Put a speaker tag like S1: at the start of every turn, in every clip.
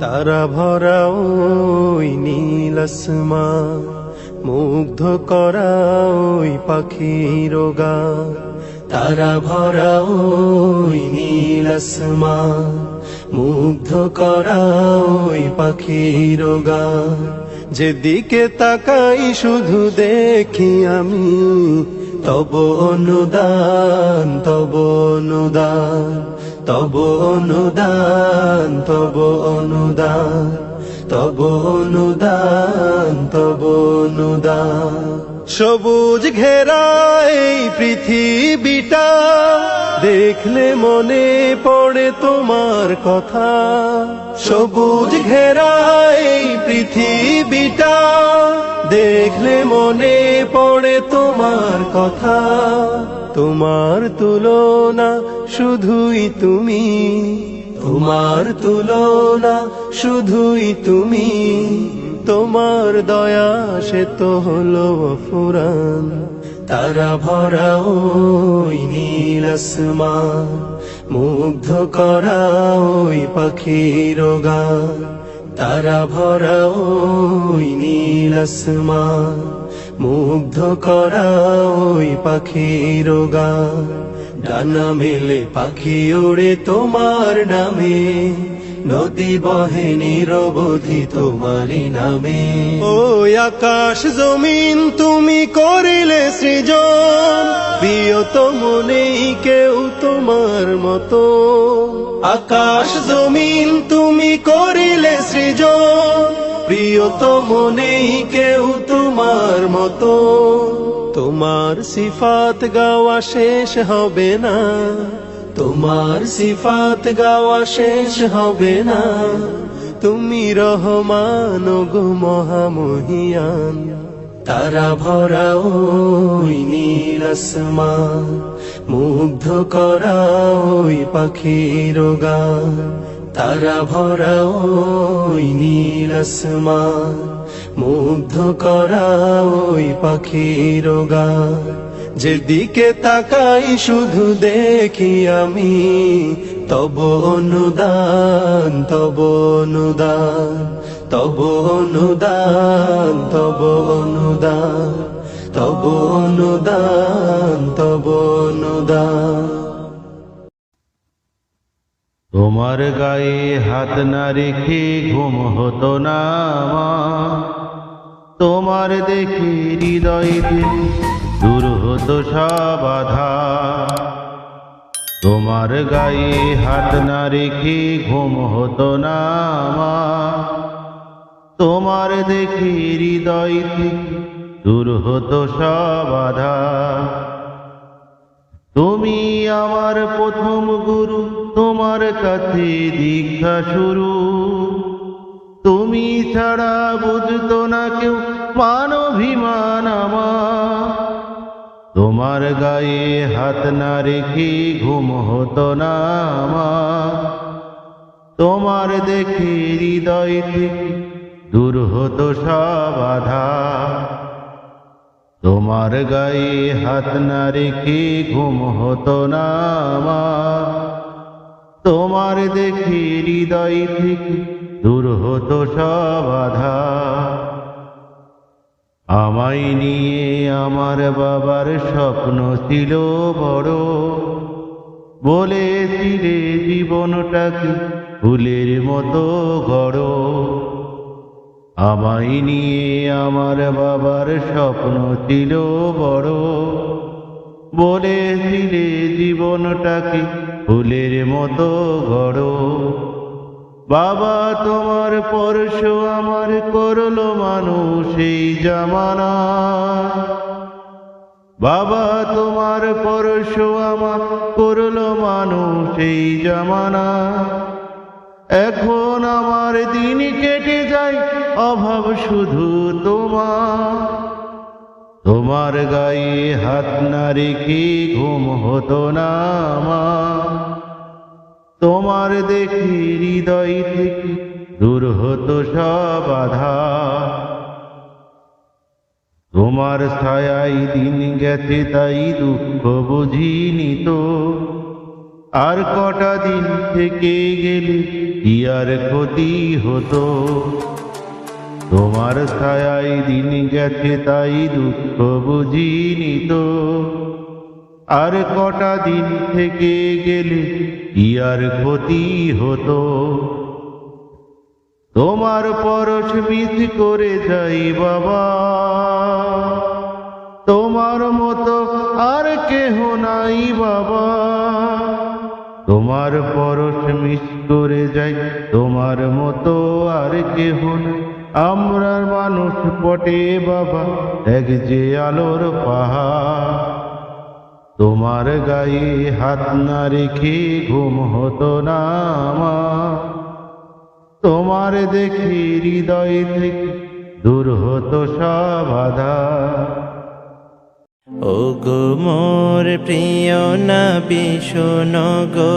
S1: তারা ভরা ওই নীল মুগ্ধ করা ওই পাখির গান তারা ভরা ওই নীল মুগ্ধ করা ওই পাখির গান যেদিকে তাকাই শুধু দেখি আমি তব অনুদান তব অনুদান তব অনুদান তব অনুদান তব অনুদান তব অনুদান। সবুজ ঘেরা এই পৃথিবীটা, দেখলে মনে পড়ে তোমার কথা। সবুজ ঘেরা এই পৃথিবীটা দেখলে মনে পড়ে তোমার কথা। তোমার তুলনা শুধুই তুমি। তোমার তুলনা শুধুই তুমি। তোমার দয়া সে তো হলো ফুরান তারা ভরা ওই নীল মুগ্ধ করা ওই পাখির গান। তারা ভরা ওই নীল মুগ্ধ করা ওই পাখির গান। ডানা মেলে পাখি ওড়ে তোমার নামে, নদী বহে নিরবধি তোমারি নামে। ও আকাশ জমিন তুমি করিলে সৃজন, প্রিয়তম নেই কেউ তোমার মতো। আকাশ জমিন তুমি করিলে সৃজন, প্রিয়তম নেই কেউ তোমার মতো। তোমার সিফাত গাওয়া শেষ হবে না, তোমার সিফাত গাওয়া শেষ হবে না। তুমি রহমান গো মহামহিয়ান, তারা ভরা ওই নীল মুগ্ধ করা ওই পাখির গান। তারা ভরা ওই নীল আসমান, মুগ্ধ করা ওই পাখির গান। যেদিকে তাকাই শুধু দেখি আমি, তব অনুদান তব অনুদান তব অনুদান তব অনুদান তব অনুদান তব অনুদান।
S2: তোমার গায়ে হাত না রেখে ঘুম হতো না আমার। তোমার দেখে হৃদয়তে দূর হতো সব বাধা তোমার গায়ে হাত না রেখে ঘুম হতো না মা তোমার দেখে হৃদয় দূর হতো সব বাধা তুমি আমার প্রথম গুরু তোমার কাছে দীক্ষা শুরু। তুমি ছাড়া বুঝতো না কেউ মানভিমান আমার। তোমার গায়ে হাত না রেখে ঘুম হতো না আমার। তোমার দেখে হৃদয় থেকে দূর হতো সব বাধা তোমার গায়ে হাত না রেখে ঘুম হতো না আমার। তোমার দেখি হৃদয় থেকে দূর হতো সব বাধা আমায় নিয়ে আমার বাবার স্বপ্ন ছিল বড়। বলেছিলে জীবনটাকে ফুলের মতো গড়। আমায় নিয়ে আমার বাবার স্বপ্ন ছিল বড়। বলেছিলে জীবনটাকে ফুলের মতো গড়। বাবা, তোমার পরশ আমার করল মানুষ এই জামানা। বাবা, তোমার পরশ আমার করল মানুষ এই জামানা। এখন আমার দিন কেটে যায়, অভাব শুধু তোমার। তোমার গায়ে হাত না রেখে ঘুম হতো না মা তোমার দেখি হৃদয় থেকে দূর হতো সব বাধা তোমার ছায়াই দিন গেছে তাই দুঃখ বুঝিনি তো। আর কটা দিন থেকে গেলে কি আর ক্ষতি হতো? তোমার ছায়াই দিন গেছে, তাই দুঃখ বুঝিনি তো। আর কটা দিন থেকে গেলে কি আর ক্ষতি হতো? তোমার পরশ মিস করে যাই বাবা। তোমার মতো আর কেহ নাই বাবা। তোমার পরশ মিস করে যাই, তোমার মতো আর কেহ নাই। আমরা মানুষ পটে বাবা, এক যে আলোর পাহাড়। তোমার গায়ে হাত না রেখে ঘুম হতো না তোমার দেখে হৃদয় থেকে দূর হতো সব আধার
S3: ও গো মোর প্রিয় নবী, শোনো গো।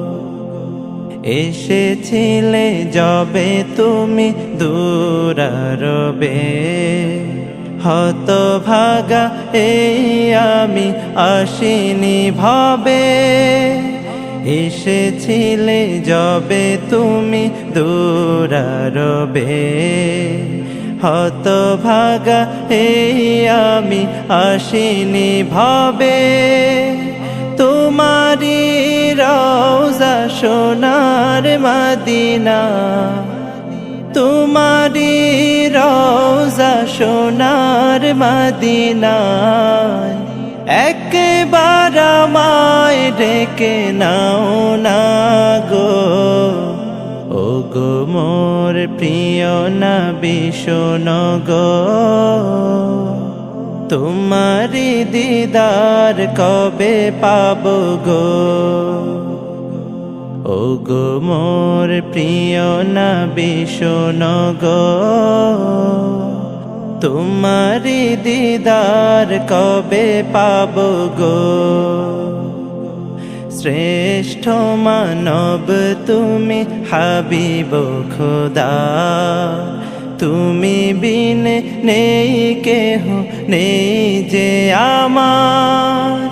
S3: এসেছিলে যবে তুমি দূরারবে। হত ভাগা এই আমি আসিনি ভাবে। এসেছিলে যবে তুমি দূরারবে। হত ভাগা এই আমি আসিনি ভাবে। তোমারি রওজা সোনার মদিনা তোমারি রওজা সোনার মদিনা। একবার আমায় ডেকে নাও না গো। ও গো মোর প্রিয় না ভীষণ গো। তোমারি দিদার কবে পাব গো? ও গো মোর প্রিয় না ভীষণ গো। তোমারি দিদার কবে পাব গো? শ্রেষ্ঠ মানব তুমি হাবিব খোদা। তুমি বিন নেই, কেহ নেই যে আমার।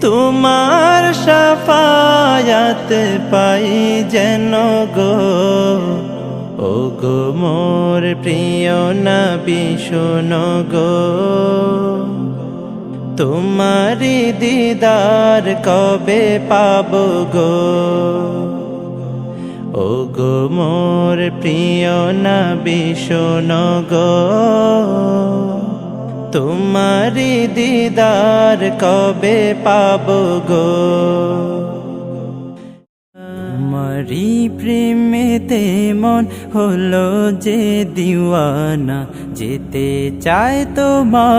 S3: তোমার সাফায়াত পাই যেন গো। ও গো মোর প্রিয় না ভীষণ গো। তোমারি দিদার কবে পাব গো? ও গো মোর প্রিয় না ভীষণ গো। তোমারি দিদার কবে পাব গো? তোমারি প্রেমেতে মন হলো যে দিওয়ানা যেতে চায় তোমার